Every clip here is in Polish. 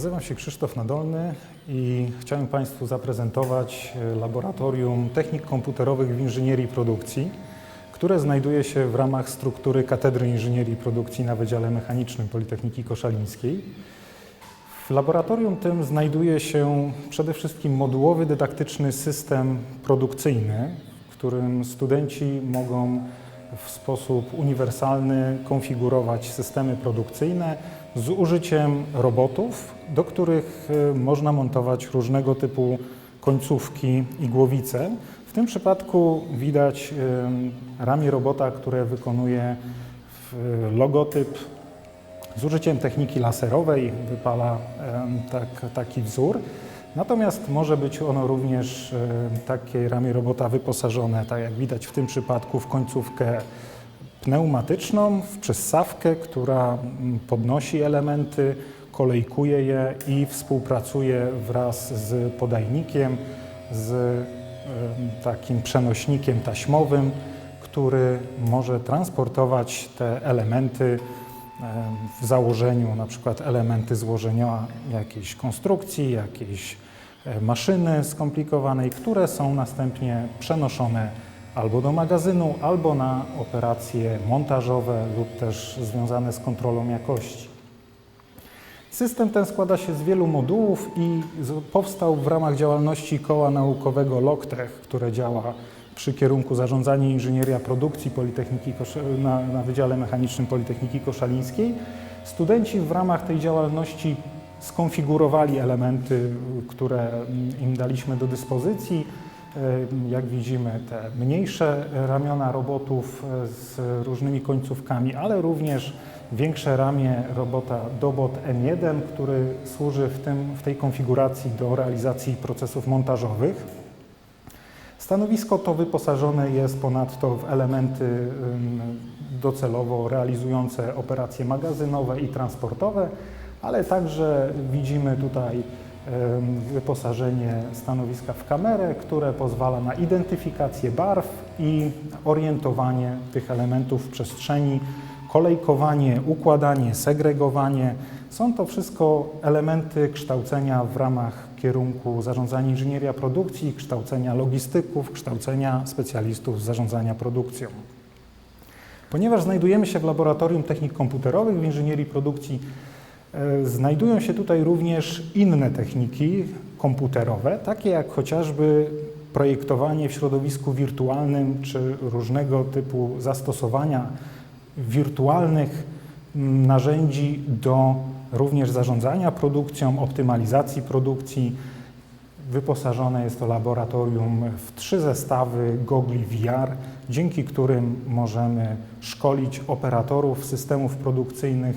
Nazywam się Krzysztof Nadolny i chciałem Państwu zaprezentować e, Laboratorium Technik Komputerowych w Inżynierii Produkcji, które znajduje się w ramach struktury Katedry Inżynierii Produkcji na Wydziale Mechanicznym Politechniki Koszalińskiej. W laboratorium tym znajduje się przede wszystkim modułowy dydaktyczny system produkcyjny, w którym studenci mogą w sposób uniwersalny konfigurować systemy produkcyjne z użyciem robotów, do których y, można montować różnego typu końcówki i głowice. W tym przypadku widać y, ramię robota, które wykonuje w- logotyp z użyciem techniki laserowej wypala tak, taki wzór. Natomiast może być ono również em, takie ramię robota wyposażone, tak jak widać w tym przypadku, w końcówkę pneumatyczną, w przystawkę, która mm, podnosi elementy, kolejkuje je i współpracuje wraz z podajnikiem, z em, takim przenośnikiem taśmowym, który może transportować te elementy em, w założeniu, na przykład elementy złożenia jakiejś konstrukcji, jakiejś e, maszyny skomplikowanej, które są następnie przenoszone albo do magazynu, albo na operacje montażowe lub też związane z kontrolą jakości. System ten składa się z wielu modułów i powstał w ramach działalności koła naukowego LOKTECH, które działa przy kierunku Zarządzanie Inżynieria Produkcji Politechniki na, na Wydziale Mechanicznym Politechniki Koszalińskiej. Studenci w ramach tej działalności skonfigurowali elementy, które im daliśmy do dyspozycji. E, Jak widzimy, te mniejsze ramiona robotów e, z różnymi końcówkami, ale również większe ramię robota Dobot M1, który służy w, tym, w tej konfiguracji do realizacji procesów montażowych. Stanowisko to wyposażone jest ponadto w elementy docelowo realizujące operacje magazynowe i transportowe, ale także widzimy tutaj wyposażenie stanowiska w kamerę, które pozwala na identyfikację barw i orientowanie tych elementów w przestrzeni, kolejkowanie, układanie, segregowanie. Są to wszystko elementy kształcenia w ramach kierunku zarządzania inżynieria produkcji, kształcenia logistyków, kształcenia specjalistów z zarządzania produkcją. Ponieważ znajdujemy się w Laboratorium Technik Komputerowych w Inżynierii Produkcji, e, znajdują się tutaj również inne techniki komputerowe, takie jak chociażby projektowanie w środowisku wirtualnym czy różnego typu zastosowania wirtualnych mm, narzędzi do również zarządzania produkcją, optymalizacji produkcji. Wyposażone jest to laboratorium w trzy zestawy gogli VR, dzięki którym możemy szkolić operatorów systemów produkcyjnych,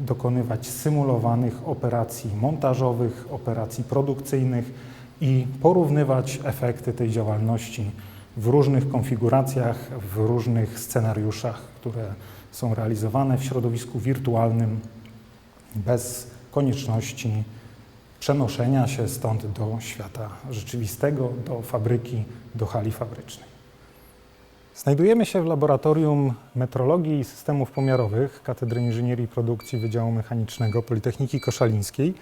dokonywać symulowanych operacji montażowych, operacji produkcyjnych i porównywać efekty tej działalności w różnych konfiguracjach, w różnych scenariuszach, które są realizowane w środowisku wirtualnym bez konieczności przenoszenia się stąd do świata rzeczywistego, do fabryki, do hali fabrycznej. Znajdujemy się w laboratorium metrologii i systemów pomiarowych Katedry Inżynierii i Produkcji Wydziału Mechanicznego Politechniki Koszalińskiej,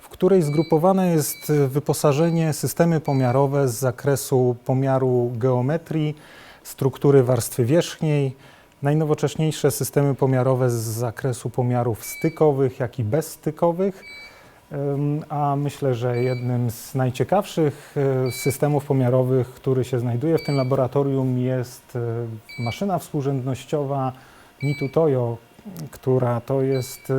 w której zgrupowane jest wyposażenie systemy pomiarowe z zakresu pomiaru geometrii, struktury warstwy wierzchniej, najnowocześniejsze systemy pomiarowe z zakresu pomiarów stykowych, jak i bezstykowych. A myślę, że jednym z najciekawszych y, systemów pomiarowych, który się znajduje w tym laboratorium, jest y, maszyna współrzędnościowa Mitu Toyo, która to jest y,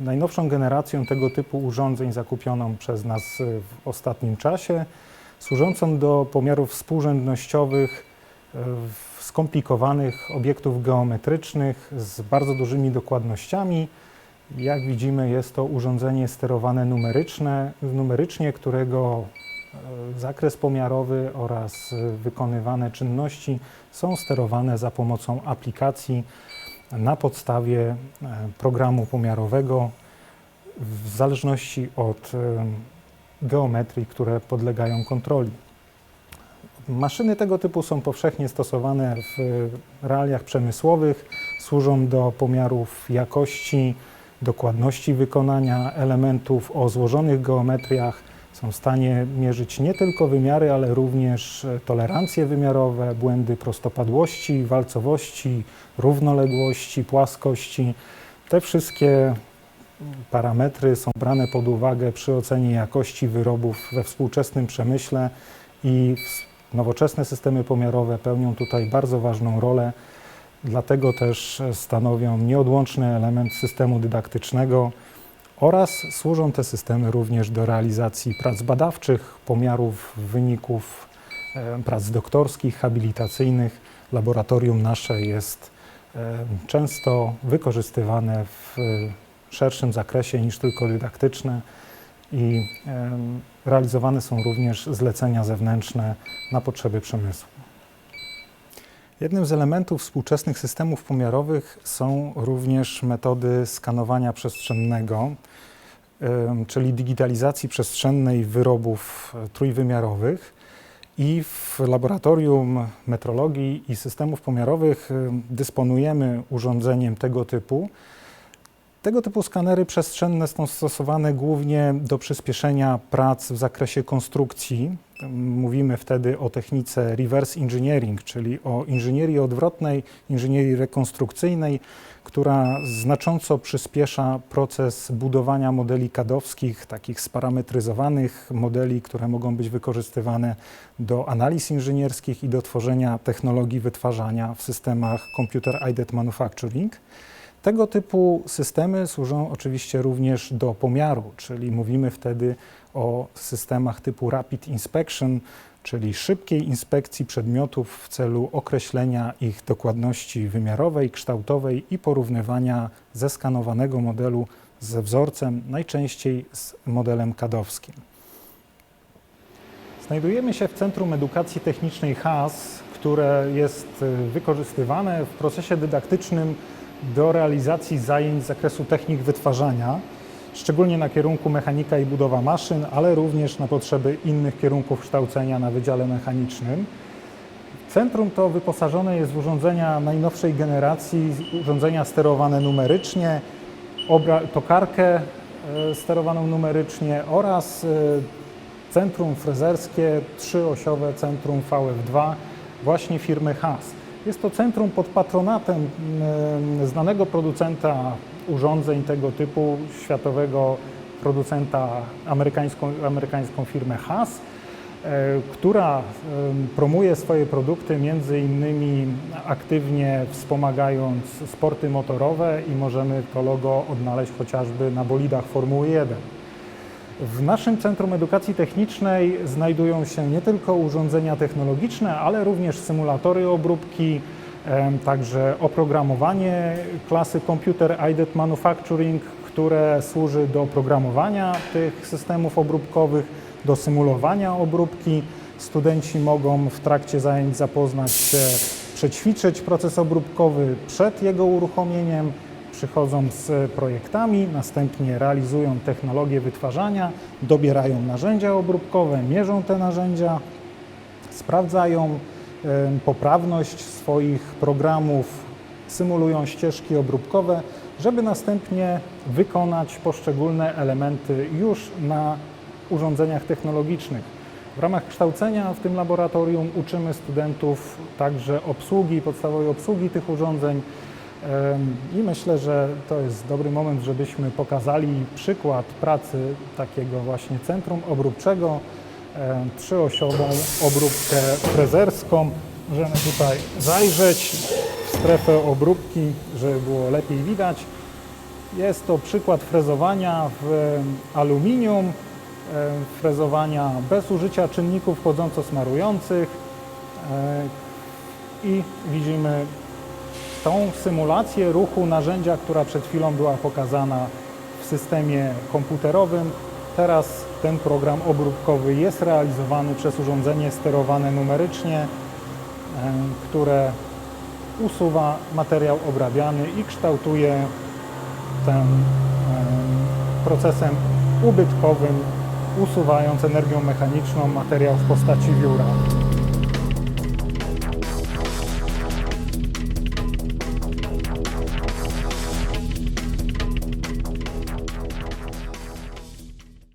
najnowszą generacją tego typu urządzeń zakupioną przez nas w ostatnim czasie, służącą do pomiarów współrzędnościowych skomplikowanych obiektów geometrycznych z bardzo dużymi dokładnościami. Jak widzimy, jest to urządzenie sterowane numeryczne, numerycznie, którego e, zakres pomiarowy oraz wykonywane czynności są sterowane za pomocą aplikacji na podstawie e, programu pomiarowego w zależności od e, geometrii, które podlegają kontroli. Maszyny tego typu są powszechnie stosowane w realiach przemysłowych, służą do pomiarów jakości dokładności wykonania elementów o złożonych geometriach. Są w stanie mierzyć nie tylko wymiary, ale również tolerancje wymiarowe, błędy prostopadłości, walcowości, równoległości, płaskości. Te wszystkie parametry są brane pod uwagę przy ocenie jakości wyrobów we współczesnym przemyśle i w- nowoczesne systemy pomiarowe pełnią tutaj bardzo ważną rolę. Dlatego też stanowią nieodłączny element systemu dydaktycznego oraz służą te systemy również do realizacji prac badawczych, pomiarów wyników e, prac doktorskich, habilitacyjnych. Laboratorium nasze jest e, często wykorzystywane w e, szerszym zakresie niż tylko dydaktyczne i realizowane są również zlecenia zewnętrzne na potrzeby przemysłu. Jednym z elementów współczesnych systemów pomiarowych są również metody skanowania przestrzennego, czyli digitalizacji przestrzennej wyrobów e, trójwymiarowych. I w laboratorium metrologii i systemów pomiarowych em, dysponujemy urządzeniem tego typu. Tego typu skanery przestrzenne są stosowane głównie do przyspieszenia prac w zakresie konstrukcji. Mówimy wtedy o technice reverse engineering, czyli o inżynierii odwrotnej, inżynierii rekonstrukcyjnej, która znacząco przyspiesza proces budowania modeli kadowskich, takich sparametryzowanych modeli, które mogą być wykorzystywane do analiz inżynierskich i do tworzenia technologii wytwarzania w systemach Computer-Aided Manufacturing. Tego typu systemy służą oczywiście również do pomiaru, czyli mówimy wtedy o systemach typu Rapid Inspection, czyli szybkiej inspekcji przedmiotów w celu określenia ich dokładności wymiarowej, kształtowej i porównywania zeskanowanego modelu ze wzorcem, najczęściej z modelem kadowskim. Znajdujemy się w Centrum Edukacji Technicznej HAS, które jest y, wykorzystywane w procesie dydaktycznym do realizacji zajęć z zakresu technik wytwarzania, szczególnie na kierunku mechanika i budowa maszyn, ale również na potrzeby innych kierunków kształcenia na Wydziale Mechanicznym. Centrum to wyposażone jest w urządzenia najnowszej generacji, urządzenia sterowane numerycznie, tokarkę e, sterowaną numerycznie oraz e, centrum frezerskie, trzyosiowe centrum VF2 właśnie firmy Haas. Jest to centrum pod patronatem znanego producenta urządzeń tego typu, światowego producenta, amerykańską, amerykańską firmę Haas, e, która promuje swoje produkty między innymi aktywnie wspomagając sporty motorowe i możemy to logo odnaleźć chociażby na bolidach Formuły 1. W naszym Centrum Edukacji Technicznej znajdują się nie tylko urządzenia technologiczne, ale również symulatory obróbki, także oprogramowanie klasy Computer Aided Manufacturing, które służy do programowania tych systemów obróbkowych, do symulowania obróbki. Studenci mogą w trakcie zajęć zapoznać się, przećwiczyć proces obróbkowy przed jego uruchomieniem, przychodzą z projektami, następnie realizują technologię wytwarzania, dobierają narzędzia obróbkowe, mierzą te narzędzia, sprawdzają poprawność swoich programów, symulują ścieżki obróbkowe, żeby następnie wykonać poszczególne elementy już na urządzeniach technologicznych. W ramach kształcenia w tym laboratorium uczymy studentów także obsługi, podstawowej obsługi tych urządzeń. I myślę, że to jest dobry moment, żebyśmy pokazali przykład pracy takiego właśnie centrum obróbczego, trzyosiową obróbkę frezerską. Możemy tutaj zajrzeć w strefę obróbki, żeby było lepiej widać. Jest to przykład frezowania w aluminium, frezowania bez użycia czynników chłodząco-smarujących e, i widzimy tą symulację ruchu narzędzia, która przed chwilą była pokazana w systemie komputerowym. Teraz ten program obróbkowy jest realizowany przez urządzenie sterowane numerycznie, e, które usuwa materiał obrabiany i kształtuje ten e, procesem ubytkowym, usuwając energią mechaniczną materiał w postaci wióra.